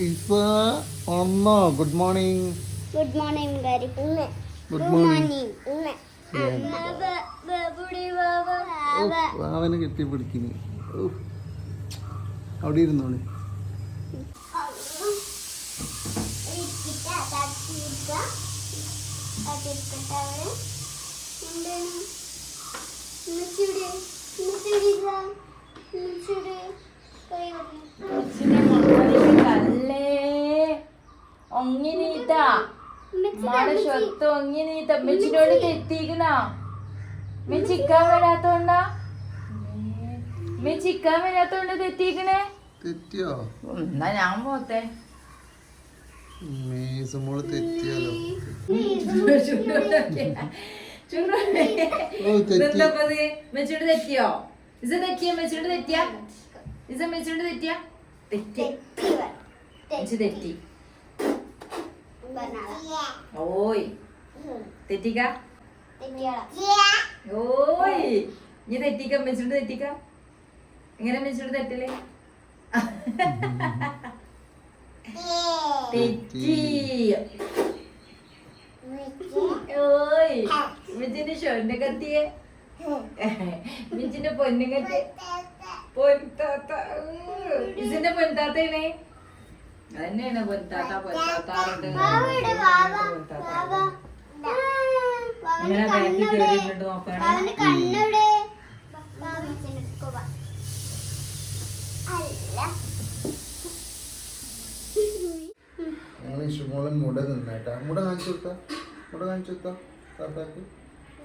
ഇസ അമ്മ good morning good morning Gary good morning അവനെ കെട്ടി പിടിക്കുന്നു അവിടെ ഇരുന്നോളി ഒങ്ങിനീത്ത മാടെ സ്വത്ത് ഒങ്ങിനീത്ത മെച്ചിനോട് തെറ്റിക്കണ? മേ ചിക്കാൻ വരാത്തോണ്ടാ? മേ ചിക്കാൻ വരാത്തോണ്ട് തെറ്റിക്കണേ? തെറ്റിയോ? എന്നാ ഞാൻ പോത്തെ മേസമോൾ തെറ്റിയാലോ? മെച്ചോട് തെറ്റിയോ? ഇസ തെറ്റിയ? മെച്ചോട് തെറ്റിയ? ഇസ മെച്ചോട് തെറ്റിയ? തെറ്റി. തെറ്റി. ഓയ്. തെറ്റിക്ക? ഓയ്. നീ തെറ്റിക്ക. മെച്ചോട് തെറ്റിക്ക? എങ്ങനെ മെച്ചോട് തെറ്റല്ലേ തെറ്റി. ഓയ്. മിച്ചിന്റെ ഷൊന്നെ കത്തിയെ? മിച്ചിന്റെ പൊന്നും കത്തി പൊൻതാത്ത. മിച്ചിന്റെ അതന്നെയാണ് ഇങ്ങനെ ബാക്കി നോക്കണം. ഞങ്ങൾ ഇഷ്ടമോളെ മുട നിന്നേട്ടാ. മുട കാണിച്ചു കൊടുത്താ. മുട കാണിച്ചു കൊടുത്താ താത്താക്ക്?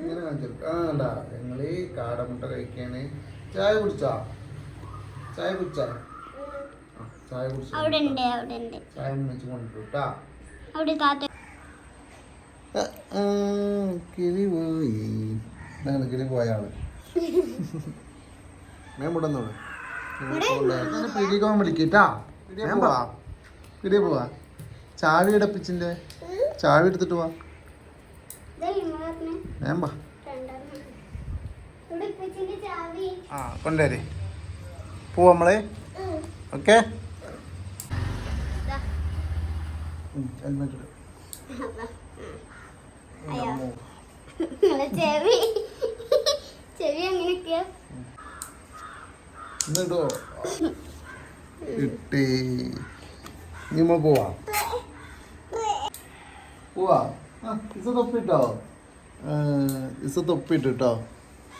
ഇങ്ങനെ കാണിച്ചു കൊടുത്താ. ആ അല്ല ഞങ്ങൾ ഈ കാടമുട്ട കഴിക്കാണ്. ചായ കുടിച്ചാ? ചായ കുടിച്ചാ? ചായ കുടിച്ചു? അവിടെ ഉണ്ട് അവിടെ ഉണ്ട് ചായ കൊണ്ടുട്ടാ അവിടെ താത്ത കിളി പോയി. ഞങ്ങൾ കിളി പോയ ആൾ. ഞാൻ മുടന്നോളൂ പിടിക്കാൻ വിളിക്കട്ടാ ഞാൻ പോവാ? പിടിയെ പോവാ. ചാവി അടപ്പിച്ചിന്റെ ചാവി എടുത്തിട്ട് പോവാ ഞാൻ വാ. ചാവി. ആ കൊണ്ടുവരേ. പോവാ നമ്മളെ ഓക്കെ? ഹെൽമെറ്റ് ചെവി. ചെവി അങ്ങനെയൊക്കെയാ എന്നിട്ടോ ഇട്ടി ഇനി നമ്മൾ പോവാ. പോവാ. ഇസ തൊപ്പിട്ടോ? ഇസ തൊപ്പിട്ട് കേട്ടോ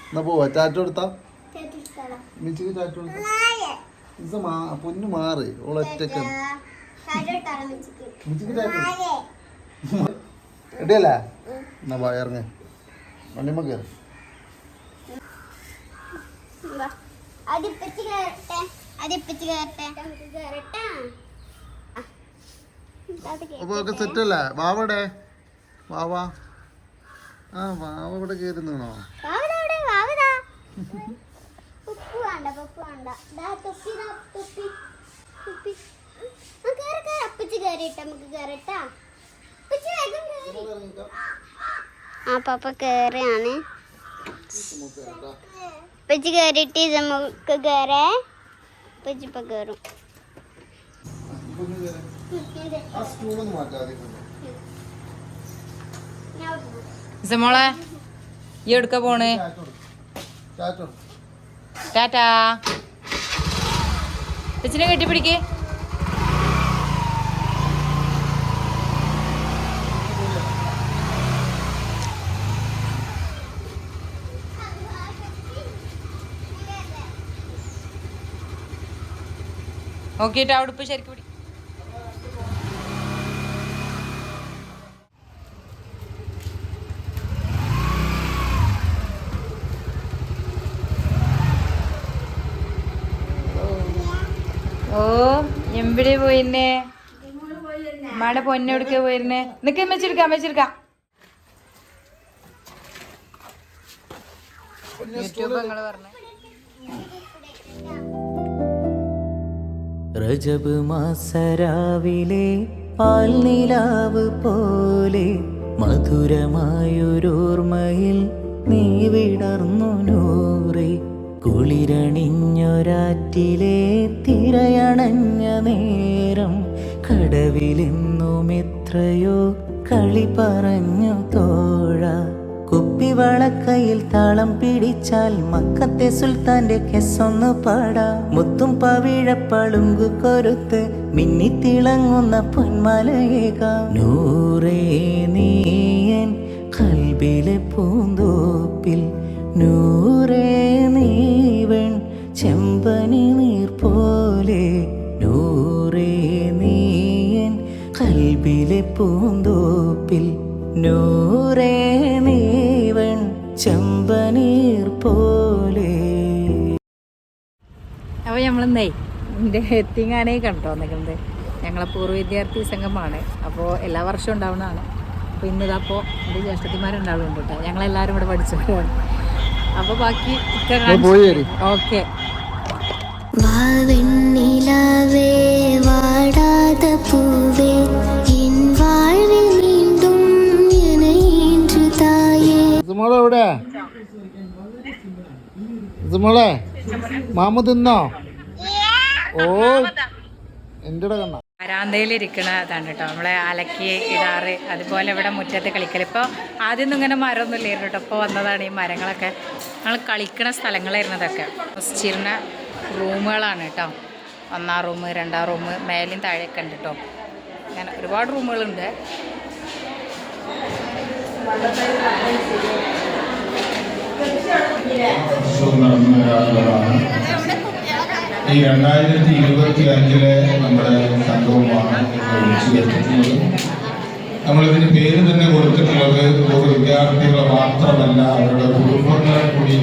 എന്നാ പോവാ ചാറ്റ കൊടുത്താ മിച്ചിക്ക് ചാറ്റ കൊടുത്താ ഇസ മാ പൊന്നു മാറ്. ഓളൊറ്റക്ക് മിച്ചിക്ക് ടാറ്റ. റെഡിയല്ലേ എന്നാ പോയ ഇറങ്ങ വണ്ടിമ്മ കയറി അതിപ്പച്ച് കയറട്ടെ അതിപ്പച്ച് കയറട്ടെ കയറട്ടെ അപ്പോൾ ഒക്കെ സെറ്റ് അല്ലേ വാവടെ വാവാ. ആ വാവ ഇവിടെ അവിടെ, വാവതാ. ഉപ്പ് വേണ്ട ഉപ്പ് വേണ്ട. തൊപ്പി തൊപ്പി. തൊപ്പി. കേറ് കേറ്. അപ്പച്ചി കയറിയിട്ട് നമുക്ക് കയറട്ടാ അപ്പച്ചി വേഗം കേറി. ആ പപ്പ കേറിയാണ് അപ്പച്ചി കയറിയിട്ട് ഇത് നമുക്ക് കയറേ അപ്പച്ചി ഇപ്പൊ ഇസ മോളെ ഈ എടുക്ക പോണ്? ടാറ്റാ. ഇച്ചിനെ കെട്ടിപ്പിടിക്ക്. നോക്കിയിട്ട് അവിടെ ഇപ്പൊ ശരിക്കും പിടി. ഓ എവിടെ പോയിരുന്നേ? അമ്മയുടെ പൊന്നെടുക്ക പോയിരുന്നേ? നിക്ക് അമ്മച്ചെടുക്കാം അമ്മച്ചെടുക്കാം യൂട്യൂബ് നിങ്ങൾ പറഞ്ഞേ. റജബ് മാസരാവിലെ പാൽനിലാവ് പോലെ മധുരമായൊരോർമ്മയിൽ നീ വിടർന്നു നൂറെ കുളിരണിഞ്ഞൊരാറ്റിലെ തിരയണഞ്ഞ നേരം കടവിലെന്നും എത്രയോ കളി പറഞ്ഞു തോഴ കുപ്പിവളക്കയിൽ താളം പിടിച്ചാൽ മക്കത്തെ സുൽത്താന്റെ കെസ്സൊന്ന് പാടാ. മുത്തും പവിഴപ്പളുങ്കു കൊരുത്ത് മിന്നിത്തിളങ്ങുന്ന പൊന്മലയേകാം. നൂറേ നീയൻ കൽബിലെ പൂന്തോപ്പിൽ നൂറേ നീവൻ ചെമ്പനി നീർ പോലെ നൂറേ നീയൻ കൽബിലെ പൂന്തോപ്പിൽ നൂറേ നീവൻ കാണുന്നേ. എന്റെ എത്തിങ്ങാനേ കണ്ടോ നിൽക്കുന്നത് ഞങ്ങളെ പൂർവ വിദ്യാർത്ഥി സംഘമാണ്. അപ്പോൾ എല്ലാ വർഷവും ഉണ്ടാവുന്നതാണ്. അപ്പോൾ ഇന്നിതപ്പോൾ എന്റെ ജ്യേഷ്ഠത്തിമാരുണ്ടാവുന്നുണ്ട് കേട്ടോ. ഞങ്ങളെല്ലാവരും ഇവിടെ പഠിച്ചവരാണ് അപ്പോൾ ബാക്കി ഓക്കെ. വാവെണ്ണിലാവേ വാടാത പൂവേ തായേ. എവിടെ തിന്നോ? ഓ. കണ്ണ. വരാന്തയിലിരിക്കണ ഇതാണ് കേട്ടോ. നമ്മളെ അലക്കി ഇടാറ്. അതുപോലെ ഇവിടെ മുറ്റത്ത് കളിക്കൽ ഇപ്പോൾ ആദ്യമൊന്നും ഇങ്ങനെ മരമൊന്നും ഇല്ലായിരുന്നു കേട്ടോ. ഇപ്പോൾ വന്നതാണ് ഈ മരങ്ങളൊക്കെ. ഞങ്ങൾ കളിക്കണ സ്ഥലങ്ങളായിരുന്നു ഇതൊക്കെ. ചിരുന്ന റൂമുകളാണ് കേട്ടോ. ഒന്നാം റൂം രണ്ടാം റൂം മേലും താഴെയൊക്കെ ഉണ്ട് കേട്ടോ. അങ്ങനെ ഒരുപാട് റൂമുകളുണ്ട്. നടന്നു ഈ രണ്ടായിരത്തി ഇരുപത്തി അഞ്ചിലെ നമ്മുടെ ചേർത്തിട്ടുള്ളത് നമ്മളിതിന് പേര് തന്നെ കൊടുത്തിട്ടുള്ളത് ഒരു വിദ്യാർത്ഥികളെ മാത്രമല്ല അവരുടെ കുടുംബങ്ങളെ കൂടി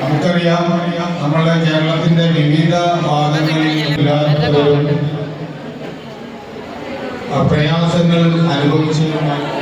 നമുക്കറിയാം നമ്മുടെ കേരളത്തിന്റെ വിവിധ ഭാഗങ്ങളിൽ പ്രയാസങ്ങൾ അനുഭവിച്ചവരുമായി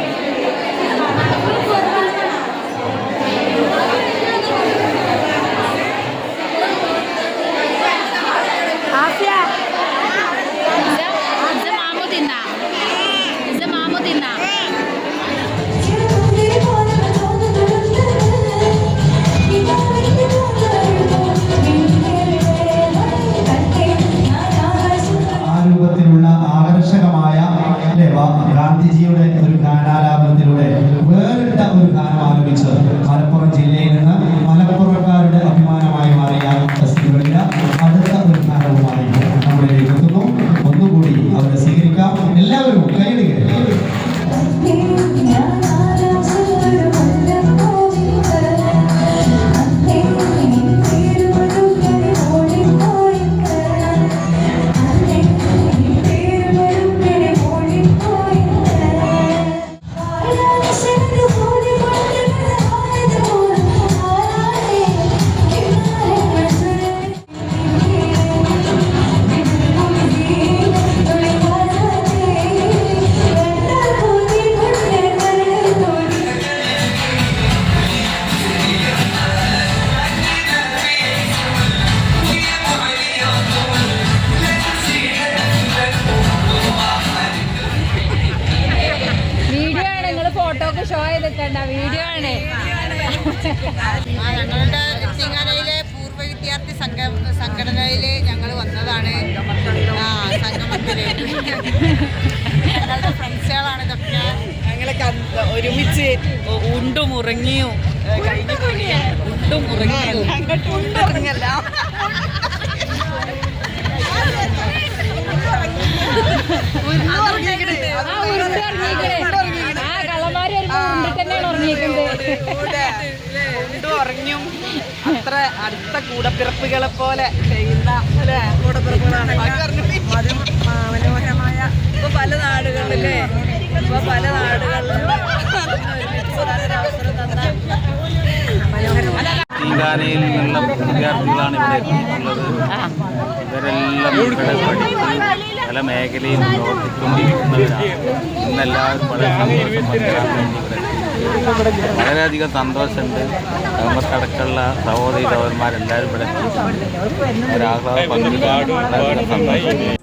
ഗാന്ധിജിയുടെ ഒരു ഗാനാലാപനത്തിലൂടെ വേറിട്ട ഒരു ഗാനം ആലപിച്ച് മലപ്പുറം ജില്ലയിൽ നിന്ന് ഉണ്ടും ഉറങ്ങിയും ഉണ്ടും ഉറങ്ങിയും ഉണ്ടുറങ്ങല്ല ഉറങ്ങിയും അത്ര അടുത്ത കൂടപ്പിറപ്പുകളെ പോലെ ചെയ്യുന്ന അല്ലേ? കൂടപ്പിറപ്പുകളാണ് മനോഹരമായ ഇപ്പൊ പല നാടുകളിലെ ഇപ്പൊ പല നാടുകളിലും അവസരം തന്ന തീങ്കാനയിൽ നിന്നുള്ള വിദ്യാർത്ഥികളാണ് ഇവിടെ എത്തിയിട്ടുള്ളത് ഇവരെല്ലാം ഇവിടെ പഠിച്ച് പല മേഖലയിൽ പ്രവർത്തിച്ചുകൊണ്ടിരിക്കുന്നവരാണ് ഇന്നെല്ലാവരും വളരെ. വളരെയധികം സന്തോഷമുണ്ട്. നമുക്കടക്കമുള്ള സഹോദരി സഹോദരന്മാരെല്ലാവരും ഇവിടെ ഒരാഹ്ലാദം പങ്കിടാൻ സന്തോഷം.